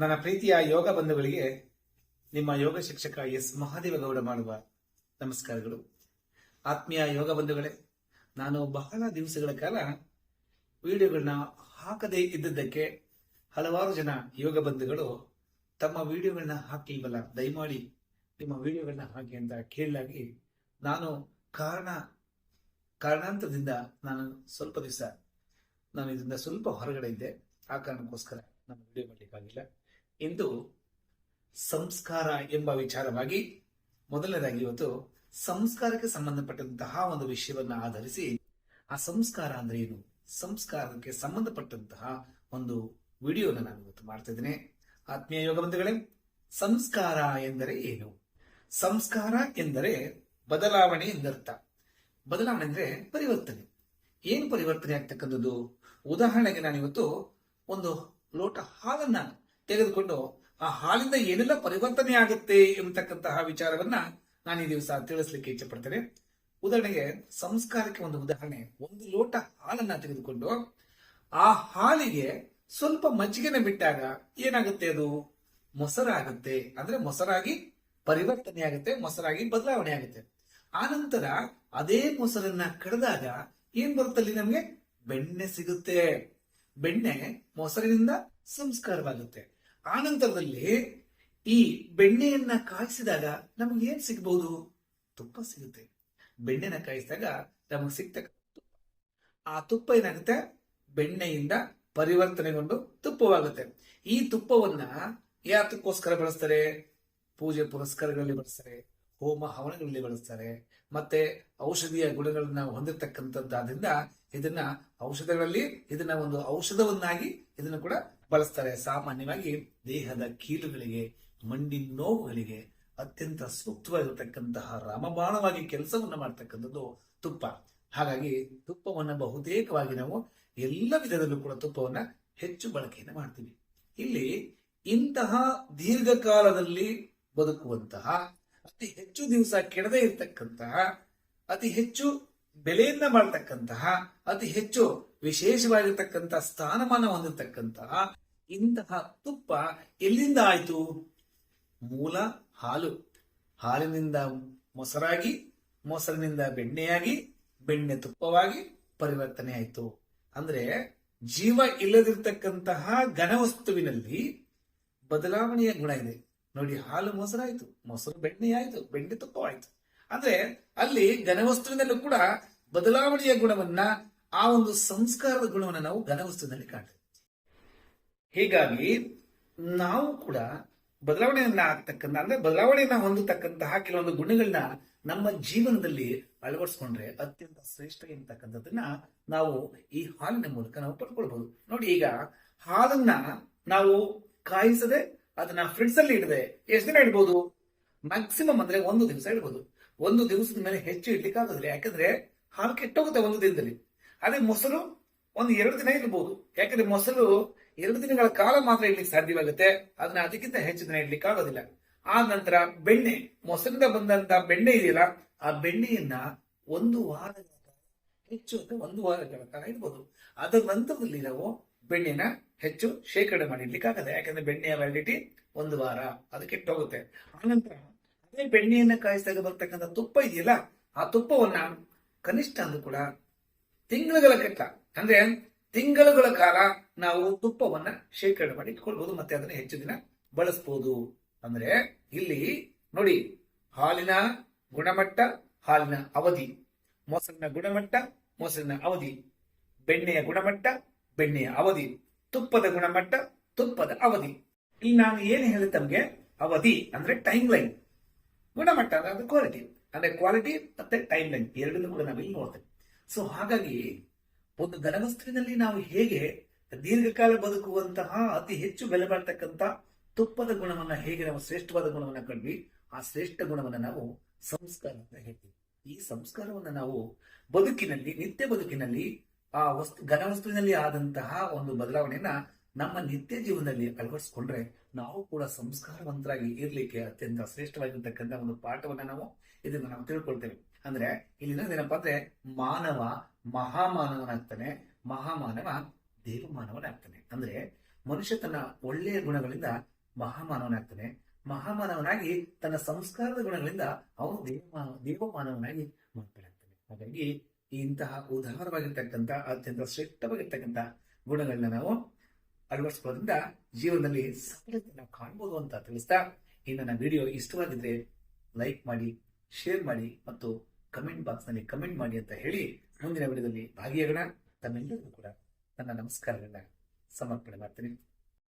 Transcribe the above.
ನನ್ನ ಪ್ರೀತಿಯ ಯೋಗ ಬಂಧುಗಳಿಗೆ, ನಿಮ್ಮ ಯೋಗ ಶಿಕ್ಷಕ ಎಸ್. ಮಹಾದೇವಗೌಡ ಮಾಡುವ ನಮಸ್ಕಾರಗಳು. ಆತ್ಮೀಯ ಯೋಗ ಬಂಧುಗಳೇ, ನಾನು ಬಹಳ ದಿವಸಗಳ ಕಾಲ ವಿಡಿಯೋಗಳನ್ನ ಹಾಕದೇ ಇದ್ದದ್ದಕ್ಕೆ ಹಲವಾರು ಜನ ಯೋಗ ಬಂಧುಗಳು ತಮ್ಮ ವಿಡಿಯೋಗಳನ್ನ ಹಾಕಿಲ್ವಲ್ಲ ದಯಮಾಡಿ ನಿಮ್ಮ ವಿಡಿಯೋಗಳನ್ನ ಹಾಕಿ ಅಂತ ಕೇಳಲಾಗಿ ನಾನು ಕಾರಣ, ಕಾರಣಾಂತರದಿಂದ ನಾನು ಸ್ವಲ್ಪ ದಿವಸ ನಾನು ಇದರಿಂದ ಸ್ವಲ್ಪ ಹೊರಗಡೆ ಇದ್ದೆ. ಆ ಕಾರಣಕ್ಕೋಸ್ಕರ ನಾನು ವಿಡಿಯೋ ಮಾಡಲಿಕ್ಕಾಗಿಲ್ಲ. ಇಂದು ಸಂಸ್ಕಾರ ಎಂಬ ವಿಚಾರವಾಗಿ ಮೊದಲನೇದಾಗಿ ಇವತ್ತು ಸಂಸ್ಕಾರಕ್ಕೆ ಸಂಬಂಧಪಟ್ಟಂತಹ ಒಂದು ವಿಷಯವನ್ನ ಆಧರಿಸಿ ಆ ಸಂಸ್ಕಾರ ಅಂದ್ರೆ ಏನು? ಸಂಸ್ಕಾರಕ್ಕೆ ಸಂಬಂಧಪಟ್ಟಂತಹ ಒಂದು ವಿಡಿಯೋನ ನಾನು ಇವತ್ತು ಮಾಡ್ತಾ ಇದ್ದೇನೆ. ಆತ್ಮೀಯ ಯೋಗ ಬಂಧುಗಳೇ, ಸಂಸ್ಕಾರ ಎಂದರೆ ಏನು? ಸಂಸ್ಕಾರ ಎಂದರೆ ಬದಲಾವಣೆ ಎಂದರ್ಥ ಬದಲಾವಣೆ ಅಂದ್ರೆ ಪರಿವರ್ತನೆ. ಏನು ಪರಿವರ್ತನೆ ಆಗ್ತಕ್ಕಂಥದ್ದು? ಉದಾಹರಣೆಗೆ ನಾನು ಇವತ್ತು ಒಂದು ಲೋಟ ಹಾಲನ್ನ ತೆಗೆದುಕೊಂಡು ಆ ಹಾಲಿಂದ ಏನೆಲ್ಲ ಪರಿವರ್ತನೆ ಆಗುತ್ತೆ ಎಂಬತಕ್ಕಂತಹ ವಿಚಾರವನ್ನ ನಾನು ಈ ದಿವಸ ತಿಳಿಸ್ಲಿಕ್ಕೆ ಇಚ್ಛೆ ಪಡ್ತೇನೆ ಉದಾಹರಣೆಗೆ ಸಂಸ್ಕಾರಕ್ಕೆ ಒಂದು ಉದಾಹರಣೆ. ಒಂದು ಲೋಟ ಹಾಲನ್ನ ತೆಗೆದುಕೊಂಡು ಆ ಹಾಲಿಗೆ ಸ್ವಲ್ಪ ಮಜ್ಜಿಗೆನ ಬಿಟ್ಟಾಗ ಏನಾಗುತ್ತೆ ಅದು? ಮೊಸರಾಗುತ್ತೆ ಅಂದ್ರೆ ಮೊಸರಾಗಿ ಪರಿವರ್ತನೆ ಆಗುತ್ತೆ, ಮೊಸರಾಗಿ ಬದಲಾವಣೆ ಆಗುತ್ತೆ. ಆನಂತರ ಅದೇ ಮೊಸರನ್ನ ಕಡ್ದಾಗ ಏನ್ ಬರುತ್ತಲ್ಲಿ ನಮ್ಗೆ? ಬೆಣ್ಣೆ ಸಿಗುತ್ತೆ. ಬೆಣ್ಣೆ ಮೊಸರಿನಿಂದ ಸಂಸ್ಕಾರವಾಗುತ್ತೆ. ಆನಂತರದಲ್ಲಿ ಈ ಬೆಣ್ಣೆಯನ್ನ ಕಾಯಿಸಿದಾಗ ನಮಗೆ ಏನ್ ಸಿಗಬಹುದು ತುಪ್ಪ ಸಿಗುತ್ತೆ. ಬೆಣ್ಣೆನ ಕಾಯಿಸಿದಾಗ ನಮಗೆ ಸಿಗ್ತಕ್ಕ ಆ ತುಪ್ಪ ಏನಾಗುತ್ತೆ? ಬೆಣ್ಣೆಯಿಂದ ಪರಿವರ್ತನೆಗೊಂಡು ತುಪ್ಪವಾಗುತ್ತೆ. ಈ ತುಪ್ಪವನ್ನ ಯಾತಕ್ಕೋಸ್ಕರ ಬಳಸ್ತಾರೆ? ಪೂಜೆ ಪುರಸ್ಕಾರಗಳಲ್ಲಿ ಬಳಸ್ತಾರೆ. ಹೋಮ ಹವನಗಳಲ್ಲಿ ಬಳಸ್ತಾರೆ. ಮತ್ತೆ ಔಷಧಿಯ ಗುಣಗಳನ್ನ ಹೊಂದಿರತಕ್ಕಂಥದ್ದಾದ್ರಿಂದ ಇದನ್ನ ಔಷಧಗಳಲ್ಲಿ ಇದನ್ನ ಒಂದು ಔಷಧವನ್ನಾಗಿ ಇದನ್ನು ಕೂಡ ಬಳಸ್ತಾರೆ. ಸಾಮಾನ್ಯವಾಗಿ ದೇಹದ ಕೀಲುಗಳಿಗೆ, ಮಂಡಿ ನೋವುಗಳಿಗೆ ಅತ್ಯಂತ ಸೂಕ್ತವಾಗಿರತಕ್ಕಂತಹ ರಾಮಬಾಣವಾಗಿ ಕೆಲಸವನ್ನ ಮಾಡ್ತಕ್ಕಂಥದ್ದು ತುಪ್ಪ. ಹಾಗಾಗಿ ತುಪ್ಪವನ್ನು ಬಹುತೇಕವಾಗಿ ನಾವು ಎಲ್ಲ ವಿಧದಲ್ಲೂ ಕೂಡ ತುಪ್ಪವನ್ನ ಹೆಚ್ಚು ಬಳಕೆಯನ್ನು ಮಾಡ್ತೀವಿ. ಇಲ್ಲಿ ಇಂತಹ ದೀರ್ಘಕಾಲದಲ್ಲಿ ಬದುಕುವಂತಹ ಅತಿ ಹೆಚ್ಚು ದಿವಸ ಕೆಡದೇ ಇರತಕ್ಕಂತಹ ಅತಿ ಹೆಚ್ಚು ಬೆಲೆಯಿಂದ ಮಾಡ್ತಕ್ಕಂತಹ, ಅತಿ ಹೆಚ್ಚು ವಿಶೇಷವಾಗಿರ್ತಕ್ಕಂತಹ ಸ್ಥಾನಮಾನ ಹೊಂದಿರತಕ್ಕಂತಹ ಇಂತಹ ತುಪ್ಪ ಎಲ್ಲಿಂದ ಆಯ್ತು? ಮೂಲ ಹಾಲು. ಹಾಲಿನಿಂದ ಮೊಸರಾಗಿ, ಮೊಸರಿನಿಂದ ಬೆಣ್ಣೆಯಾಗಿ, ಬೆಣ್ಣೆ ತುಪ್ಪವಾಗಿ ಪರಿವರ್ತನೆ ಆಯ್ತು. ಅಂದ್ರೆ ಜೀವ ಇಲ್ಲದಿರ್ತಕ್ಕಂತಹ ಘನವಸ್ತುವಿನಲ್ಲಿ ಬದಲಾವಣೆಯ ಗುಣ ಇದೆ. ನೋಡಿ ಹಾಲು ಮೊಸರಾಯ್ತು, ಮೊಸರು ಬೆಣ್ಣೆ ಆಯ್ತು ಬೆಣ್ಣೆ ತುಪ್ಪವಾಯ್ತು ಅಂದ್ರೆ ಅಲ್ಲಿ ಘನವಸ್ತುವಿನಲ್ಲೂ ಕೂಡ ಬದಲಾವಣೆಯ ಗುಣವನ್ನ, ಆ ಒಂದು ಸಂಸ್ಕಾರದ ಗುಣವನ್ನ ನಾವು ಘನವಸ್ತುವಿನಲ್ಲಿ ಕಾಣ್ತೇವೆ. ಹೀಗಾಗಿ ನಾವು ಕೂಡ ಬದಲಾವಣೆಯನ್ನ ಆಗ್ತಕ್ಕಂಥ, ಅಂದ್ರೆ ಬದಲಾವಣೆಯನ್ನ ಹೊಂದತಕ್ಕಂತಹ ಕೆಲವೊಂದು ಗುಣಗಳನ್ನ ನಮ್ಮ ಜೀವನದಲ್ಲಿ ಅಳವಡಿಸ್ಕೊಂಡ್ರೆ ಅತ್ಯಂತ ಶ್ರೇಷ್ಠ ಎಂತಕ್ಕಂಥದ್ದನ್ನ ನಾವು ಈ ಹಾಲಿನ ಮೂಲಕ ನಾವು ಪಡ್ಕೊಳ್ಬಹುದು ನೋಡಿ ಈಗ ಹಾಲನ್ನ ನಾವು ಕಾಯಿಸದೆ ಅದನ್ನ ಫ್ರಿಡ್ಜ್ ಅಲ್ಲಿ ಇಡದೆ. ಎಷ್ಟು ದಿನ ಇಡ್ಬೋದು? ಮ್ಯಾಕ್ಸಿಮಮ್ ಅಂದ್ರೆ ಒಂದು ದಿವಸ ಇಡ್ಬೋದು. ಒಂದು ದಿವಸದ ಮೇಲೆ ಹೆಚ್ಚು ಇಡ್ಲಿಕ್ಕೆ ಆಗೋದಿಲ್ಲ. ಯಾಕಂದ್ರೆ ಹಾಲು ಕೆಟ್ಟೋಗುತ್ತೆ ಒಂದು ದಿನದಲ್ಲಿ. ಅದೇ ಮೊಸರು ಒಂದು ಎರಡು ದಿನ ಇರ್ಬೋದು ಯಾಕಂದ್ರೆ ಮೊಸರು ಎರಡು ದಿನಗಳ ಕಾಲ ಮಾತ್ರ ಇಡ್ಲಿಕ್ಕೆ ಸಾಧ್ಯವಾಗುತ್ತೆ. ಅದನ್ನ ಅದಕ್ಕಿಂತ ಹೆಚ್ಚು ದಿನ ಇಡ್ಲಿಕ್ಕೆ ಆಗೋದಿಲ್ಲ. ಆ ನಂತರ ಬೆಣ್ಣೆ. ಮೊಸರಿಂದ ಬಂದಂತ ಬೆಣ್ಣೆ ಇದೆಯಲ್ಲ, ಆ ಬೆಣ್ಣೆಯನ್ನ ಒಂದು ವಾರಗಳ ಕಾಲ, ಹೆಚ್ಚು ಒಂದು ವಾರಗಳ ಕಾಲ ಇಡ್ಬೋದು. ಅದರ ನಂತರದಲ್ಲಿ ನಾವು ಬೆಣ್ಣೆನ ಹೆಚ್ಚು ಶೇಖರಣೆ ಮಾಡಿಡ್ಲಿಕ್ಕೆ ಆಗದೆ ಯಾಕಂದ್ರೆ ಬೆಣ್ಣೆಯ ವ್ಯಾಲಿಡಿಟಿ ಒಂದು ವಾರ ಅದು ಕೆಟ್ಟೋಗುತ್ತೆ ಆನಂತರ ಅದೇ ಬೆಣ್ಣೆಯನ್ನ ಕಾಯಿಸಿದಾಗ ಬರ್ತಕ್ಕಂಥ ತುಪ್ಪ ಇದೆಯಲ್ಲ, ಆ ತುಪ್ಪವನ್ನ ಕನಿಷ್ಠ ಅಂದ್ರೂ ಕೂಡ ತಿಂಗಳುಗಳ ಕಟ್ಟ ಅಂದ್ರೆ ತಿಂಗಳುಗಳ ಕಾಲ ನಾವು ತುಪ್ಪವನ್ನ ಶೇಖರಣೆ ಮಾಡಿ ಇಟ್ಕೊಳ್ಬಹುದು ಮತ್ತೆ ಅದನ್ನ ಹೆಚ್ಚು ದಿನ ಬಳಸಬಹುದು ಅಂದ್ರೆ ಇಲ್ಲಿ ನೋಡಿ, ಹಾಲಿನ ಗುಣಮಟ್ಟ, ಹಾಲಿನ ಅವಧಿ, ಮೊಸರಿನ ಗುಣಮಟ್ಟ, ಮೊಸರಿನ ಅವಧಿ, ಬೆಣ್ಣೆಯ ಗುಣಮಟ್ಟ, ಬೆಣ್ಣೆಯ ಅವಧಿ. ತುಪ್ಪದ ಗುಣಮಟ್ಟ, ತುಪ್ಪದ ಅವಧಿ. ಇಲ್ಲಿ ನಾನು ಏನು ಹೇಳಿದ ತಮಗೆ? ಅವಧಿ ಅಂದ್ರೆ ಟೈಮ್ ಲೈನ್ ಗುಣಮಟ್ಟ ಅಂದ್ರೆ ಅದು ಕ್ವಾಲಿಟಿ ಅಂದ್ರೆ ಕ್ವಾಲಿಟಿ ಮತ್ತೆ ಟೈಮ್ ಲೈನ್ ಎರಡನ್ನೂ ಕೂಡ ನಾವಿಲ್ಲಿ ನೋಡ್ತೇವೆ. ಸೊ ಹಾಗಾಗಿ ಒಂದು ಘನವಸ್ತುವಿನಲ್ಲಿ ನಾವು ಹೇಗೆ ದೀರ್ಘಕಾಲ ಬದುಕುವಂತಹ ಅತಿ ಹೆಚ್ಚು ಬೆಲೆ ಬಾಳ್ತಕ್ಕಂತ ತುಪ್ಪದ ಗುಣವನ್ನ, ಹೇಗೆ ನಾವು ಶ್ರೇಷ್ಠವಾದ ಗುಣವನ್ನ ಕಂಡ್ವಿ, ಆ ಶ್ರೇಷ್ಠ ಗುಣವನ್ನ ನಾವು ಸಂಸ್ಕಾರ ಅಂತ ಹೇಳ್ತೀವಿ. ಈ ಸಂಸ್ಕಾರವನ್ನ ನಾವು ಬದುಕಿನಲ್ಲಿ, ನಿತ್ಯ ಬದುಕಿನಲ್ಲಿ ಆ ವಸ್ತು, ಘನವಸ್ತುವಿನಲ್ಲಿ ಆದಂತಹ ಒಂದು ಬದಲಾವಣೆಯನ್ನ ನಮ್ಮ ನಿತ್ಯ ಜೀವನದಲ್ಲಿ ಅಳವಡಿಸಿಕೊಂಡ್ರೆ ನಾವು ಕೂಡ ಸಂಸ್ಕಾರವಂತರಾಗಿ ಇರ್ಲಿಕ್ಕೆ ಅತ್ಯಂತ ಶ್ರೇಷ್ಠವಾಗಿರ್ತಕ್ಕಂಥ ಒಂದು ಪಾಠವನ್ನ ನಾವು ಇದನ್ನ ನಾವು ತಿಳ್ಕೊಳ್ತೇವೆ. ಅಂದ್ರೆ ಇಲ್ಲಿ ಏನಪ್ಪ ಅಂದ್ರೆ ಮಾನವ ಮಹಾಮಾನವನಾಗ್ತಾನೆ. ಮಹಾಮಾನವ ದೇವಮಾನವನಾಗ್ತಾನೆ. ಅಂದ್ರೆ ಮನುಷ್ಯ ತನ್ನ ಒಳ್ಳೆಯ ಗುಣಗಳಿಂದ ಮಹಾಮಾನವನಾಗ್ತಾನೆ. ಮಹಾಮಾನವನಾಗಿ ತನ್ನ ಸಂಸ್ಕಾರದ ಗುಣಗಳಿಂದ ಅವನು ದೇವ ದೇವಮಾನವನಾಗಿ ಮಾತಾಡ್ತಾನೆ ಹಾಗಾಗಿ ಇಂತಹ ಉದಾರವಾಗಿರ್ತಕ್ಕಂಥ, ಅತ್ಯಂತ ಶ್ರೇಷ್ಠವಾಗಿರ್ತಕ್ಕಂಥ ಗುಣಗಳನ್ನ ನಾವು ಅಳವಡಿಸ್ಕೊಳ್ಳೋದ್ರಿಂದ ಜೀವನದಲ್ಲಿ ಸಫಲತೆಯನ್ನು ಕಾಣ್ಬೋದು ಅಂತ ತಿಳಿಸ್ತಾ ಈ ನನ್ನ ವಿಡಿಯೋ ಇಷ್ಟವಾಗಿದ್ರೆ ಲೈಕ್ ಮಾಡಿ ಶೇರ್ ಮಾಡಿ ಮತ್ತು ಕಮೆಂಟ್ ಬಾಕ್ಸ್ನಲ್ಲಿ ಕಮೆಂಟ್ ಮಾಡಿ ಅಂತ ಹೇಳಿ ಮುಂದಿನ ವಿಡಿಯೋದಲ್ಲಿ ಭಾಗಿಯಾಗೋಣ. ತಮ್ಮೆಲ್ಲರಿಗೂ ಕೂಡ ನನ್ನ ನಮಸ್ಕಾರಗಳನ್ನ ಸಮರ್ಪಣೆ ಮಾಡ್ತೀನಿ.